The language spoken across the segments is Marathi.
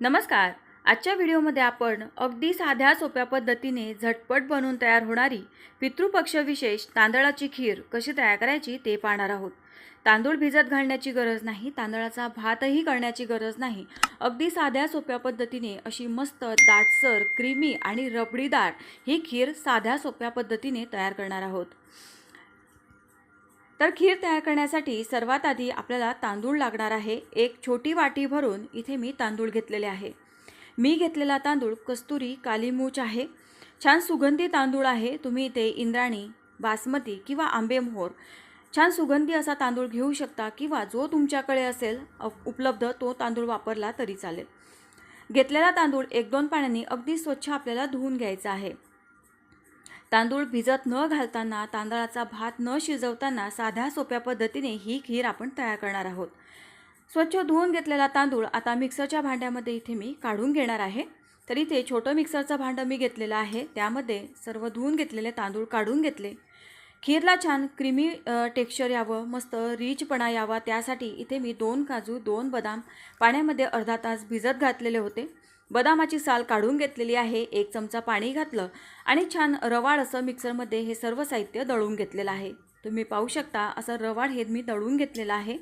नमस्कार. आजच्या व्हिडिओमध्ये आपण अगदी साध्या सोप्या पद्धतीने झटपट बनवून तयार होणारी पितृपक्ष विशेष तांदळाची खीर कशी तयार करायची ते पाहणार आहोत. तांदूळ भिजत घालण्याची गरज नाही तांदळाचा भातही करण्याची गरज नाही. अगदी साध्या सोप्या पद्धतीने अशी मस्त दाटसर क्रीमी आणि रबडीदार ही खीर साध्या सोप्या पद्धतीने तयार करणार आहोत. तर खीर तयार करण्यासाठी सर्वात आधी आपल्याला तांदूळ लागणार आहे. एक छोटी वाटी भरून इथे मी तांदूळ घेतलेले आहे. मी घेतलेला तांदूळ कस्तुरी कालीमूच आहे. छान सुगंधी तांदूळ आहे. तुम्ही इथे इंद्राणी बासमती किंवा आंबेमोहोर छान सुगंधी असा तांदूळ घेऊ शकता किंवा जो तुमच्याकडे असेल उपलब्ध तो तांदूळ वापरला तरी चालेल. घेतलेला तांदूळ एक दोन पाण्याने अगदी स्वच्छ आपल्याला धुवून घ्यायचा आहे. तांदूळ भिजत न घालताना तांदळाचा भात न शिजवताना साध्या सोप्या पद्धतीने ही खीर आपण तयार करणार आहोत. स्वच्छ धुवून घेतलेला तांदूळ आता मिक्सरच्या भांड्यामध्ये इथे मी काढून घेणार आहे. तर इथे छोटं मिक्सरचं भांडं मी घेतलेलं आहे. त्यामध्ये सर्व धुवून घेतलेले तांदूळ काढून घेतले. खीरला छान क्रीमी टेक्स्चर यावं मस्त रिचपणा यावा त्यासाठी इथे मी दोन काजू दोन बदाम पाण्यामध्ये अर्धा तास भिजत घातलेले होते. बदामाची साल काढून घेतलेली आहे एक चमचा पाणी घातलं आणि छान रवाळ असं मिक्सरमध्ये हे सर्व साहित्य दळून घेतलेलं आहे. तुम्ही पाहू शकता असं रवाळ हे मी दळून घेतलेलं आहे.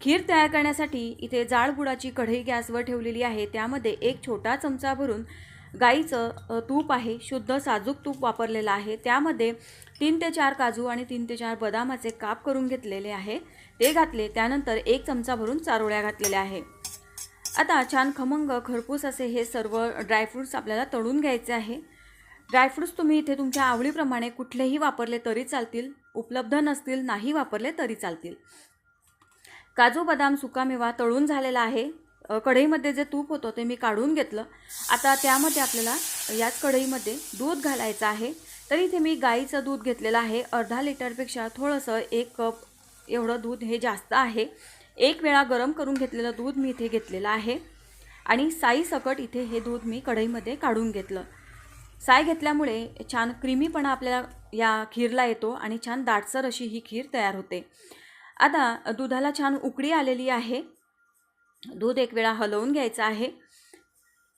खीर तयार करण्यासाठी इथे जाळबुडाची कढई गॅसवर ठेवलेली आहे. त्यामध्ये एक छोटा चमचा भरून गाईचं तूप आहे शुद्ध साजूक तूप वापरलेलं आहे. त्यामध्ये तीन ते चार काजू आणि तीन ते चार बदामाचे काप करून घेतलेले आहे. ते घातले त्यानंतर एक चमचा भरून चारोळ्या घातलेल्या आहे. आता छान खमंग खरपूस असे हे सर्व ड्रायफ्रूट्स आपल्याला तळून घ्यायचे आहे. ड्रायफ्रूट्स तुम्ही इथे तुमच्या आवडीप्रमाणे कुठलेही वापरले तरी चालतील उपलब्ध नसतील नाही वापरले तरी चालतील. काजू बदाम सुकामेवा तळून झालेला आहे. कढईमध्ये जे तूप होतं ते मी काढून घेतलं. आता त्यामध्ये आपल्याला याच कढईमध्ये दूध घालायचं आहे. तर इथे मी गाईचं दूध घेतलेलं आहे. अर्धा लिटरपेक्षा थोडंसं एक कप एवढं दूध हे जास्त आहे. एक वेळा गरम करून घेतलेलं दूध मी इथे घेतलेलं आहे. आणि साई सकट इथे हे दूध मी कढईमध्ये काढून घेतलं. साय घेतल्यामुळे छान क्रीमीपणा आपल्याला या खीरला येतो आणि छान दाटसर अशी ही खीर तयार होते. आता दुधाला छान उकडी आलेली आहे. दूध एक वेळा हलवून घ्यायचं आहे.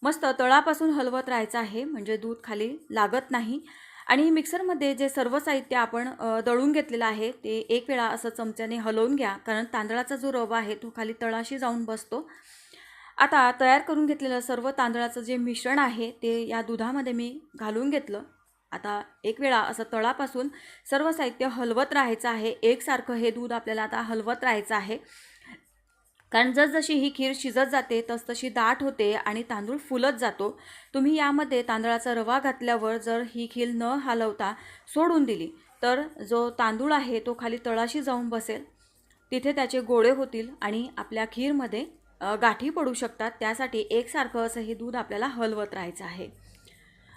मस्त तळापासून हलवत राहायचं आहे. म्हणजे दूध खाली लागत नाही. आणि मिक्सरमध्ये जे सर्व साहित्य आपण दळून घेतलेलं आहे ते एक वेळा असं चमच्याने हलवून घ्या. कारण तांदळाचा जो रवा आहे तो खाली तळाशी जाऊन बसतो. आता तयार करून घेतलेलं सर्व तांदळाचं जे मिश्रण आहे ते या दुधामध्ये मी घालून घेतलं. आता एक वेळा असं तळापासून सर्व साहित्य हलवत राहायचं आहे. एकसारखं हे दूध आपल्याला आता हलवत राहायचं आहे. कारण जसजशी ही खीर शिजत जाते तसतशी दाट होते आणि तांदूळ फुलत जातो. तुम्ही यामध्ये तांदळाचा रवा घातल्यावर जर ही खीर न हलवता सोडून दिली तर जो तांदूळ आहे तो खाली तळाशी जाऊन बसेल. तिथे त्याचे गोळे होतील आणि आपल्या खीरमध्ये गाठी पडू शकतात. त्यासाठी एकसारखं असं हे दूध आपल्याला हलवत राहायचं आहे.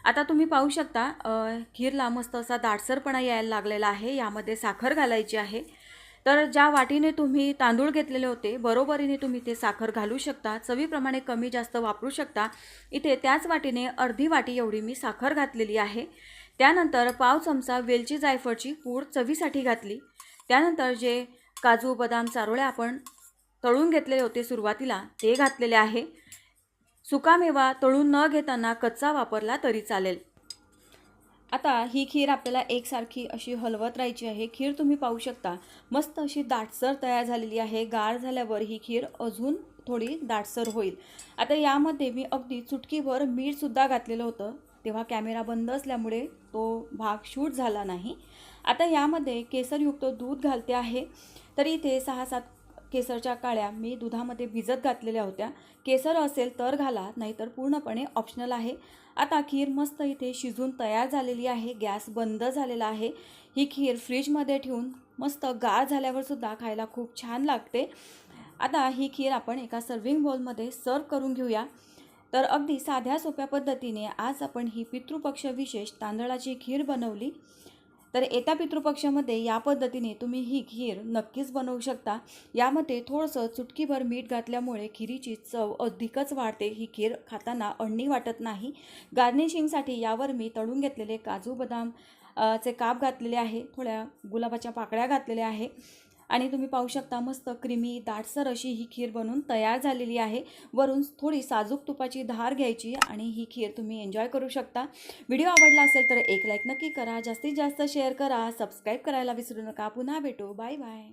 आता तुम्ही पाहू शकता खीरला मस्त असा दाटसरपणा यायला लागलेला आहे. यामध्ये साखर घालायची आहे. तर ज्या वाटीने तुम्ही तांदूळ घेतलेले होते बरोबरीने तुम्ही ते साखर घालू शकता चवीप्रमाणे कमी जास्त वापरू शकता. इथे त्याच वाटीने अर्धी वाटी एवढी मी साखर घातलेली आहे. त्यानंतर पाव चमचा वेलची जायफळची पूड चवीसाठी घातली. त्यानंतर जे काजू बदाम चारोळे आपण तळून घेतलेले होते सुरुवातीला ते घातलेले आहे. सुकामेवा तळून न घेताना कच्चा वापरला तरी चालेल. आता ही खीर आपल्याला एकसारखी अशी हलवत राहायची आहे. खीर तुम्ही पाहू शकता. मस्त अशी दाटसर तयार झालेली आहे. गार झाल्यावर ही खीर अजून थोडी दाटसर होईल. आता यामध्ये मी अगदी चुटकीभर मीठसुद्धा घातलेलं होतं. तेव्हा कॅमेरा बंद असल्यामुळे तो भाग शूट झाला नाही. आता यामध्ये केसरयुक्त दूध घालते आहे. तरी इथे सहा सात केसरच्या काळ्या मी दुधामध्ये भिजत घातलेल्या होत्या. केसर असेल तर घाला नाहीतर पूर्णपणे ऑप्शनल आहे. आता खीर मस्त इथे शिजून तयार झालेली आहे. गॅस बंद झालेला आहे. ही खीर फ्रीजमध्ये ठेवून मस्त गार झाल्यावरसुद्धा खायला खूप छान लागते. आता ही खीर आपण एका सर्विंग बॉलमध्ये सर्व करून घेऊया. तर अगदी साध्या सोप्या पद्धतीने आज आपण ही पितृपक्ष विशेष तांदळाची खीर बनवली. तर येत्या पितृपक्षामध्ये या पद्धतीने तुम्ही ही खीर नक्कीच बनवू शकता. यामध्ये थोडंसं चुटकीभर मीठ घातल्यामुळे खिरीची चव अधिकच वाढते. ही खीर खाताना अण्णी वाटत नाही. गार्निशिंगसाठी यावर मी तळून घेतलेले काजू बदाम चे काप घातलेले आहे. थोड्या गुलाबाच्या पाकळ्या घातलेल्या आहे. आणि तुम्ही पाहू शकता मस्त क्रिमी दाटसर अशी ही खीर बनवून तयार झालेली आहे. वरून थोडी साजूक तुपाची धार घ्यायची आणि ही खीर तुम्ही एन्जॉय करू शकता. व्हिडिओ आवडला असेल तर एक लाईक नक्की करा. जास्तीत जास्त शेअर करा. सबस्क्राईब करायला विसरू नका. पुन्हा भेटू. Bye bye